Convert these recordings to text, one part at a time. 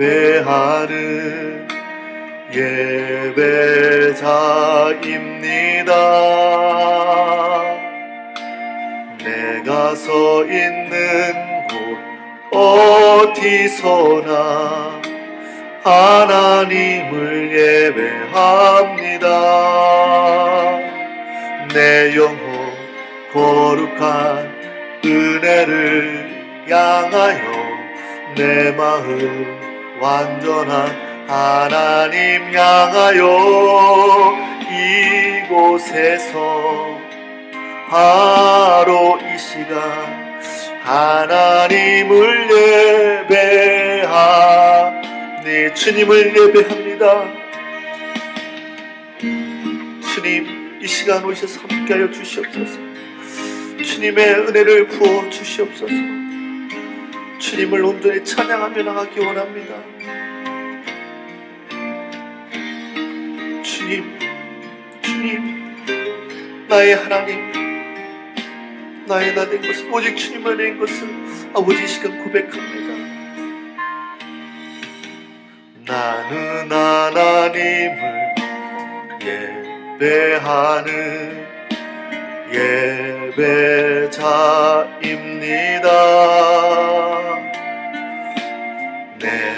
예배하는 예배자입니다. 내가 서 있는 곳 어디서나 하나님을 예배합니다. 내 영혼 거룩한 은혜를 향하여 내 마음 완전한 하나님 향하여 이곳에서 바로 이 시간 하나님을 예배하니 주님을 예배합니다. 주님 이 시간 오셔서 함께하여 주시옵소서. 주님의 은혜를 부어 주시옵소서. 주님을 온전히 찬양하며 나가기 원합니다. 주님, 주님, 나의 하나님, 나의 나 된 것은 오직 주님만 낸 것을 아버지 이 시간 고백합니다. 나는 하나님을 예배하는 예배자입니다.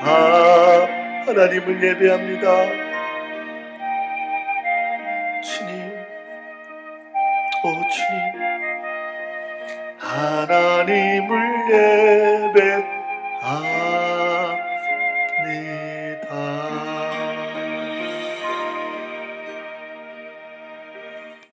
하 하나님을 예배합니다. 주님, 오 주님, 하나님을